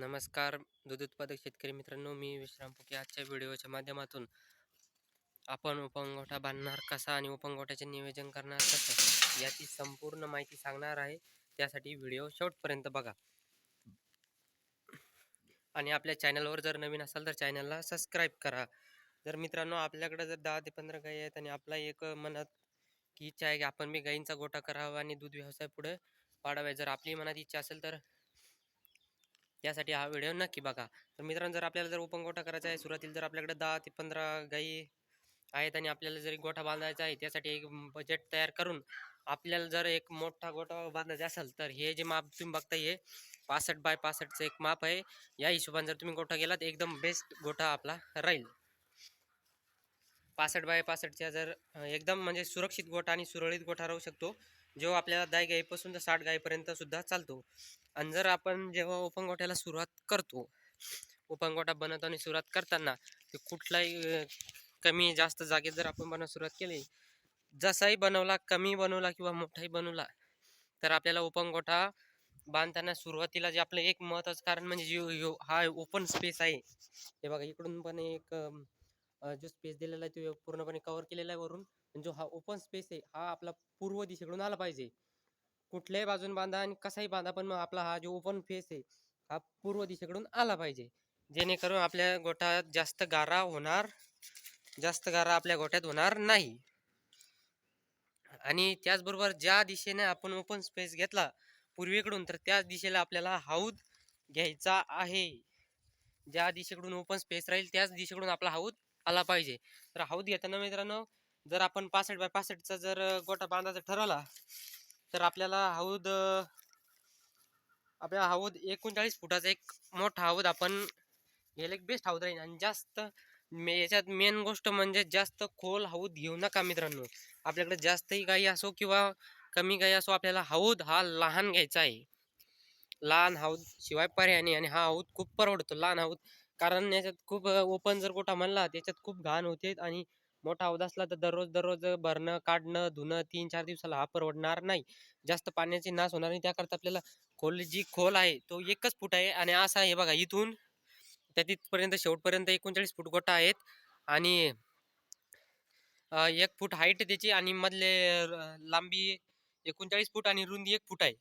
नमस्कार दूध उत्पादक शेतकरी मित्रांनो मी विश्राम फुके. आजच्या व्हिडिओच्या माध्यमातून आपण उपंगोठा बांधणार कसा आणि उपंगोठ्याचे नियोजन करणार कसं याची संपूर्ण माहिती सांगणार आहे. त्यासाठी व्हिडिओ शेवटपर्यंत बघा. आणि आपल्या चॅनलवर जर नवीन असाल तर चॅनलला सबस्क्राईब करा. जर मित्रांनो आपल्याकडे जर दहा ते पंधरा गाई आहेत आणि आपला एक मनात की इच्छा आहे की आपण मी गाईंचा गोठा करावा आणि दूध व्यवसाय पुढे वाढावा जर आपली मनात इच्छा असेल तर यासाठी हा व्हिडिओ नक्की बघा. तर मित्रांनो जर आपल्याला जर ओपन गोठा करायचा आहे सुरुवातीला जर आपल्याकडे दहा ते पंधरा गाई आहेत आणि आपल्याला जर गोठा बांधायचा आहे त्यासाठी एक बजेट तयार करून आपल्याला जर एक मोठा गोठा बांधायचा असेल तर हे जे माप तुम्ही बघता हे पासष्ट बाय पासष्टचं एक माप आहे. या हिशोबाने जर तुम्ही गोठा गेला तर एकदम बेस्ट गोठा आपला राहील. पासष्ट बाय पासष्टच्या जर एकदम म्हणजे सुरक्षित गोठा आणि सुरळीत गोठा राहू शकतो. जो आपल्याला दहा गाईपासून तर साठ गाईपर्यंत सुद्धा चालतो. आणि जर आपण जेव्हा ओपन गोठ्याला सुरुवात करतो ओपन गोठा बनवतो आणि सुरुवात करताना ते कुठलाही कमी जास्त जागेत जर आपण बनवायला सुरुवात केली जसाही बनवला कमी बनवला किंवा मोठाही बनवला तर आपल्याला ओपन गोठा बांधताना सुरुवातीला जे आपलं एक महत्त्वाचं कारण म्हणजे जो यो हा ओपन स्पेस आहे हे बघा इकडून पण एक जो स्पेस दिलेला आहे तो पूर्णपणे कव्हर केलेला आहे वरून जो हा ओपन स्पेस आहे हा आपला पूर्व दिशेकडून आला पाहिजे. कुठल्याही बाजून बांधा आणि कसाही बांधा पण मग आपला हा जो ओपन फेस आहे हा पूर्व दिशेकडून आला पाहिजे. जेणेकरून आपल्या गोठ्यात जास्त गारा होणार जास्त गारा आपल्या गोठ्यात होणार नाही. आणि त्याचबरोबर ज्या दिशेने आपण ओपन स्पेस घेतला पूर्वेकडून तर त्याच दिशेला आपल्याला हौद घ्यायचा आहे. ज्या दिशेकडून ओपन स्पेस राहील त्याच दिशेकडून आपला हौद आला पाहिजे. तर हौद घेताना मित्रांनो जर आपण पासष्ट बाय पासष्टचा जर गोठा बांधायचा ठरवला तर आपल्याला हौद आपल्या हौद एकोणचाळीस फुटाचा एक मोठा हौद आपण घ्यायला एक बेस्ट हौद राहील आणि जास्त मे याच्यात मेन गोष्ट म्हणजे जास्त खोल हौद घेऊ नका मित्रांनो. आपल्याकडे जास्तही गाई असो किंवा कमी गाई असो आपल्याला हौद हा लहान घ्यायचा आहे. लहान हौद शिवाय पर्याय नाही आणि हा हौद खूप परवडतो लहान हौद कारण याच्यात खूप ओपन जर गोठा म्हणला त्याच्यात खूप घाण होते आणि मोठा हौद असला तर दररोज दररोज भरणं काढणं धुणं तीन चार दिवसाला हा परवडणार नाही. जास्त पाण्याची नाश होणार नाही. त्याकरता आपल्याला खोल जी खोल आहे तो एकच फूट आहे आणि असा हे बघा इथून. त्या तिथपर्यंत शेवटपर्यंत एकोणचाळीस फूट गोठा आहेत आणि एक फूट हाईट त्याची आणि मधले लांबी एकोणचाळीस फूट आणि रुंदी एक फूट आहे.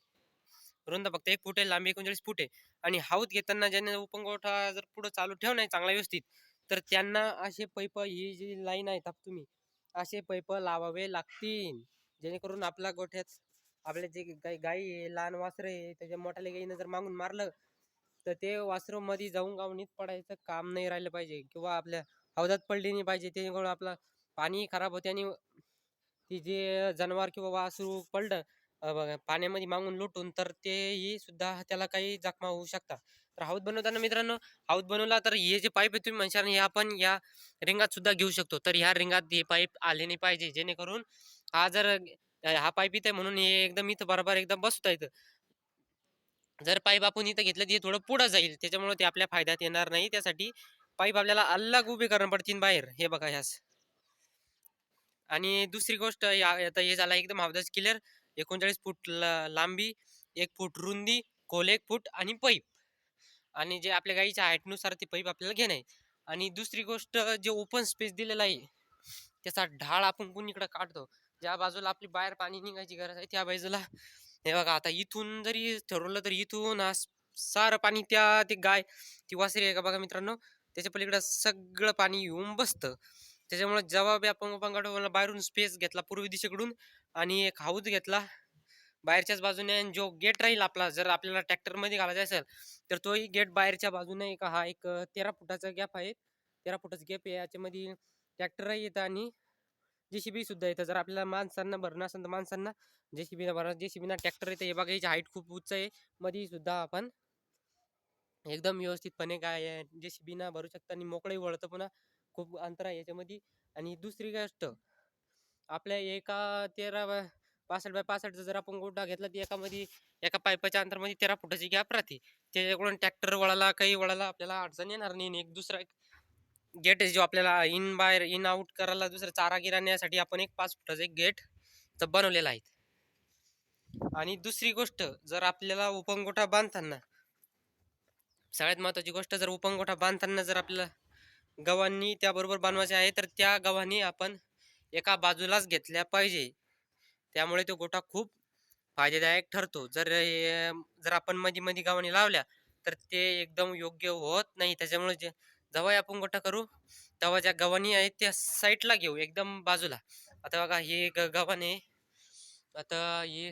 रुंद फक्त एक फूट आहे लांबी एकोणचाळीस फूट आहे. आणि हाऊत घेताना ज्याने उपंगोठा जर पुढं चालू ठेव नाही चांगला व्यवस्थित तर त्यांना असे पैप ही जी लाईन आहे तुम्ही असे पैप लावावे लागतील. जेणेकरून आपल्या गोठ्यात आपले जे गाई गाई आहे लहान वासरे आहे त्याच्या मोठ्याला गाईनं जर मागून मारलं तर ते वासरू मध्ये जाऊन गावणीत पडायचं काम नाही राहिलं पाहिजे किंवा आपल्या हौदात पडली नाही पाहिजे. त्याच्यामुळे आपला पाणी खराब होते आणि ती जे जनावर किंवा वासरू पडलं पाण्यामध्ये मागून लुटून तर तेही सुद्धा त्याला काही जखमा होऊ शकतात. तर हाऊत बनवताना मित्रांनो हाऊत बनवला तर हे जे पाईप आहे तुम्ही म्हणशाल हे आपण या रिंगात सुद्धा घेऊ शकतो. तर ह्या रिंगात हे पाईप आले नाही पाहिजे. जेणेकरून हा जर हा पाईप इथे म्हणून हे एकदम इथं बरोबर एकदम बसता येतं जर पाईप आपण इथं घेतलं तर हे थोडं पुढं जाईल. त्याच्यामुळे ते आपल्या फायद्यात येणार नाही. त्यासाठी पाईप आपल्याला अल्लाग उभे करणं पडतील बाहेर. हे बघा ह्यास. आणि दुसरी गोष्ट या आता हे झाला एकदम हौदाच क्लिअर एकोणचाळीस फूट लांबी एक फूट रुंदी खोल एक फूट आणि पाईप. आणि जे आपल्या गाईच्या हाईटनुसार ते पाईप आपल्याला घेणं आहे. आणि दुसरी गोष्ट जे ओपन स्पेस दिलेला आहे त्याचा ढाळ आपण कुणीकडे काढतो? ज्या बाजूला आपली बाहेर पाणी निघायची गरज आहे त्या बाजूला. हे बघा आता इथून जरी ठरवलं तर इथून हा सारं पाणी त्या ते गाय ती वासरी आहे का बघा मित्रांनो? त्याच्या पलीकडे सगळं पाणी येऊन बसतं. त्याच्यामुळे जेव्हा बी आपण ओपन बाहेरून स्पेस घेतला पूर्व दिशेकडून आणि एक हाऊस घेतला. बाहेरच्याच बाजूने आणि जो गेट राहील आपला जर आपल्याला ट्रॅक्टरमध्ये घालायचा असेल तर तोही गेट बाहेरच्या बाजूने एक हा एक तेरा फुटाचा गॅप आहे. तेरा फुटाचा गॅप आहे. याच्यामध्ये ट्रॅक्टरही येतं आणि जेसीबी सुद्धा येतं. जर आपल्याला माणसांना भरणं असेल तर माणसांना जेसीबीना भरणं. जेसीबीना ट्रॅक्टर येतं. हे बघा याची हाईट खूप उंच आहे. मध्ये सुद्धा आपण एकदम व्यवस्थितपणे काय जेसीबीना भरू शकता आणि मोकळंही वळतं पुन्हा. खूप अंतर आहे याच्यामध्ये. आणि दुसरी गोष्ट आपल्या एका तेरा पासष्ट बाय पासष्टचा जर आपण गोठा घेतला तर एकामध्ये एका पाईपाच्या अंतरमध्ये तेरा फुटाची गॅप राहते. त्याच्याकडून ट्रॅक्टर वळाला काही वळाला आपल्याला अडचण येणार नाही. आणि एक दुसरा गेट आहे जो आपल्याला इन बाहेर इन आउट करायला दुसरा चारा गिरा नेण्यासाठी आपण एक पाच फुटाचा एक गेट बनवलेला आहे. आणि दुसरी गोष्ट जर आपल्याला उपंगोठा गोठा बांधताना सगळ्यात महत्त्वाची गोष्ट जर उपंगोठा बांधताना जर आपल्याला गव्हाणी त्याबरोबर बनवायचे आहे तर त्या गव्हाणी आपण एका बाजूलाच घेतल्या पाहिजे. त्यामुळे तो गोठा खूप फायदेदायक ठरतो. जर जर आपण मध्ये मध्ये गव्हाणी लावल्या तर ते एकदम योग्य होत नाही. त्याच्यामुळे जे जेव्हा आपण गोठा करू तेव्हा ज्या गव्हाणी आहेत त्या साईडला घेऊ एकदम बाजूला. आता बघा हे ग गव्हाणे आता हे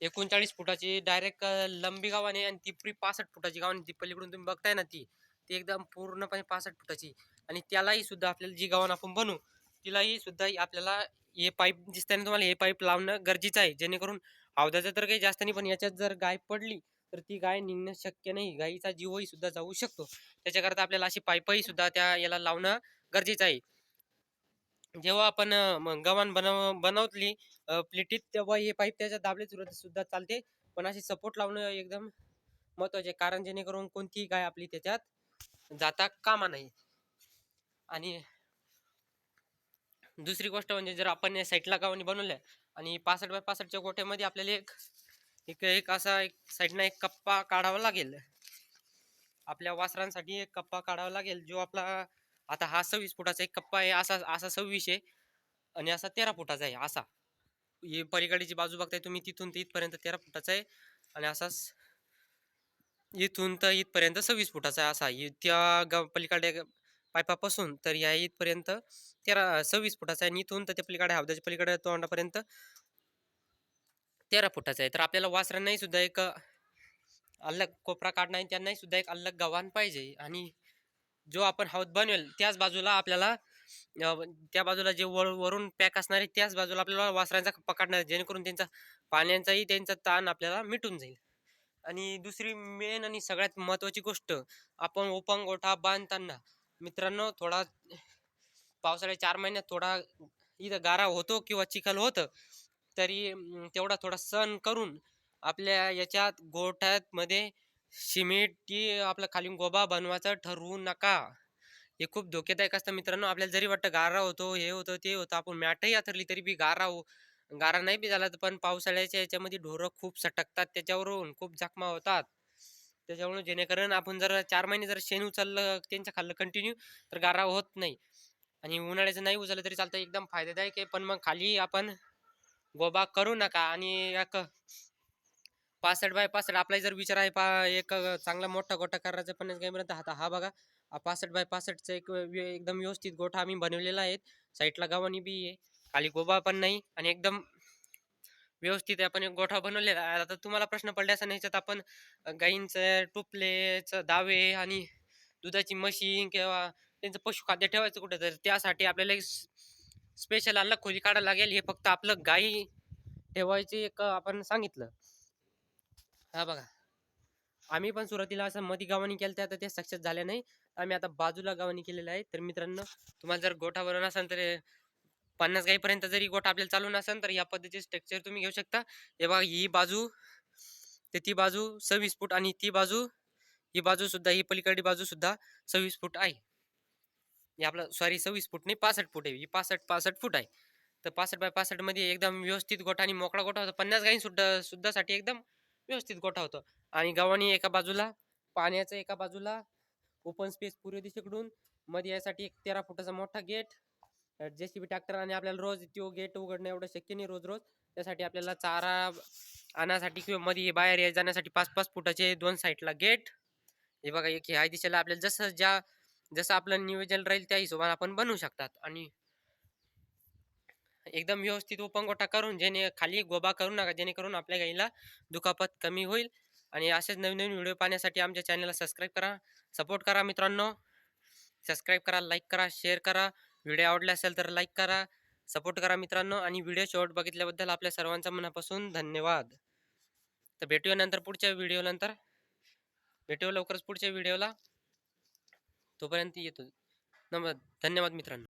एकोणचाळीस फुटाची डायरेक्ट लंबी गावाने आणि ती पुरी पासष्ट फुटाची गावाने ती पलीकडून तुम्ही बघताय ना ती ती एकदम पूर्णपणे पासष्ट फुटाची. आणि त्यालाही सुद्धा आपल्याला जी गावान आपण बनवू तिलाही सुद्धा आपल्याला हे पाईप दिसताना तुम्हाला हे पाईप लावणं गरजेचं आहे. जेणेकरून हौदाचं तर काही जास्त नाही पण याच्यात जर गाय पडली तर ती गाय निघणं शक्य नाही. गायीचा जीवही सुद्धा जाऊ शकतो. त्याच्याकरता आपल्याला अशी पाईपही सुद्धा त्या याला लावणं गरजेचं आहे. जेव्हा आपण गव्हाण बनव बनवली प्लेटीत तेव्हा हे पाईप त्याच्या दाबले सुद्धा चालते. पण अशी सपोर्ट लावणं एकदम महत्त्वाचे कारण जेणेकरून कोणतीही गाय आपली त्याच्यात जाता कामा नाही. आणि दुसरी गोष्ट म्हणजे जर आपण या साईडला गावाने बनवल्या आणि पासष्ट बाय पासष्टच्या गोठ्यामध्ये आपल्याला एक एक एक असा एक साईडनं एक कप्पा काढावा लागेल. आपल्या वासरांसाठी एक कप्पा काढावा लागेल जो आपला आता हा सव्वीस फुटाचा एक कप्पा आहे असा असा सव्वीस आहे आणि असा तेरा फुटाचा आहे असा. हे पलीकडची बाजू बघताय तुम्ही तिथून ते इथपर्यंत तेरा फुटाचा आहे आणि असाच इथून तर इथपर्यंत सव्वीस फुटाचा आहे असा. त्या ग पलीकडे पायपापासून तर या इथपर्यंत तेरा सव्वीस फुटाचा आहे. आणि इथून तर त्या पलीकडे हौदाच्या पलीकडे तोंडापर्यंत तेरा फुटाचा आहे. तर आपल्याला वासरांनाही सुद्धा एक अलग कोपरा काढणं आहे त्यांनाही सुद्धा एक अलग गव्हाण पाहिजे. आणि जो आपण हौद बनवेल त्याच बाजूला आपल्याला त्या बाजूला जे वर वरून पॅक असणार आहे त्याच बाजूला आपल्याला वासरांचा पकडणार आहे. जेणेकरून त्यांचा पाण्याचाही त्यांचा ताण आपल्याला मिटून जाईल. आणि दुसरी मेन आणि सगळ्यात महत्त्वाची गोष्ट आपण ओपन गोठा बांधताना मित्रांनो थोडा पावसाळ्या चार महिन्यात थोडा इथं गारा होतो किंवा चिखल होतं तरी तेवढा थोडा सण करून आपल्या याच्यात गोठ्यात मध्ये सिमेंट की आपला खाली गोबा बनवायचं ठरवू नका. हे खूप धोकेदायक असतं मित्रांनो. आपल्याला जरी वाटतं गारा होतो हे होतं ते होतं आपण मॅटही आथरली तरी बी गारा हो गारा नाही बी झाला पण पावसाळ्याच्या याच्यामध्ये ढोरं खूप सटकतात त्याच्यावरून खूप जखमा होतात. त्याच्यामुळे जेणेकरून आपण जर चार महिने जर शेण उचललं त्यांचं खाल्लं कंटिन्यू तर गारा होत नाही. आणि उन्हाळ्याचं नाही उचललं तरी चालतं एकदम फायदेदायक आहे. पण मग खाली आपण गोबा करू नका आणि एक पासष्ट बाय पासष्ट आपला जर विचार आहे पा एक चांगला मोठा गोठा करायचा पण गायपर्यंत आता हा बघा. पासष्ट बाय पासष्टचा एक एकदम व्यवस्थित गोठा आम्ही बनवलेला आहे. साईडला गावानी बी आहे. खाली गोबा पण नाही आणि एकदम व्यवस्थित आपण एक गोठा बनवलेला आहे. आता तुम्हाला प्रश्न पडले असं ह्याच्यात आपण गाईंचं टुपलेचं दावे आणि दुधाची मशीन किंवा त्यांचं पशुखाद्य ठेवायचं कुठं तर त्यासाठी आपल्याला एक स्पेशल अलग खोली काढायला लागेल. हे फक्त आपलं गाई ठेवायची एक आपण सांगितलं. हा बघा. आम्ही पण सुरुवातीला असं मधी गावानी केलं तर ते सक्सेस झाले नाही. आम्ही आता बाजूला गावानी केलेलं आहे. तर मित्रांनो तुम्हाला जर गोठा बनवून असेल तर पन्नास गाईपर्यंत जरी गोठा आपल्याला चालू नसेल तर या पद्धतीचे स्ट्रक्चर तुम्ही घेऊ शकता. हे बघा ही बाजू ते ती बाजू सव्वीस फूट आणि ती बाजू ही बाजू सुद्धा ही पलीकडची बाजू सुद्धा सव्वीस फूट आहे. हे आपलं सॉरी सव्वीस फूट नाही पासष्ट फूट आहे. ही पासष्ट पासष्ट फूट आहे. तर पासष्ट बाय पासष्टमध्ये एकदम व्यवस्थित गोठा आणि मोकळा गोठा होता. पन्नास गाई सुद्धा सुद्धा साठी एकदम व्यवस्थित गोठा होतो. आणि गव्हाणी एका बाजूला पाण्याचं एका बाजूला ओपन स्पेस पूर्व दिशेकडून. मध्ये यासाठी एक तेरा फुटाचा मोठा गेट जेसीबी ट्रॅक्टर आणि आपल्याला रोज तो गेट उघडणं एवढं शक्य नाही रोज रोज. त्यासाठी आपल्याला चारा आणण्यासाठी किंवा मध्ये बाहेर जाण्यासाठी पाच पाच फुटाचे दोन साईडला गेट हे बघा एक ह्या दिशेला आपल्याला जसं ज्या जसं आपलं नियोजन राहील त्या हिशोबाने आपण बनवू शकतात. आणि एकदम व्यवस्थित उपंगोटा करून जेणे खाली गोबा करू नका जेणेकरून आपल्या गाईला दुखापत कमी होईल. आणि असेच नवीन नवीन व्हिडिओ पाहण्यासाठी आमच्या चॅनलला सबस्क्राईब करा सपोर्ट करा मित्रांनो. सबस्क्राईब करा लाईक करा शेअर करा. व्हिडिओ आवडला असेल तर लाईक करा सपोर्ट करा मित्रांनो. आणि व्हिडिओ शेवट बघितल्याबद्दल आपल्या सर्वांचा मनापासून धन्यवाद. तर भेटूया नंतर पुढच्या व्हिडिओनंतर भेटूया लवकरच पुढच्या व्हिडिओला. तोपर्यंत येतो. नम धन्यवाद मित्रांनो.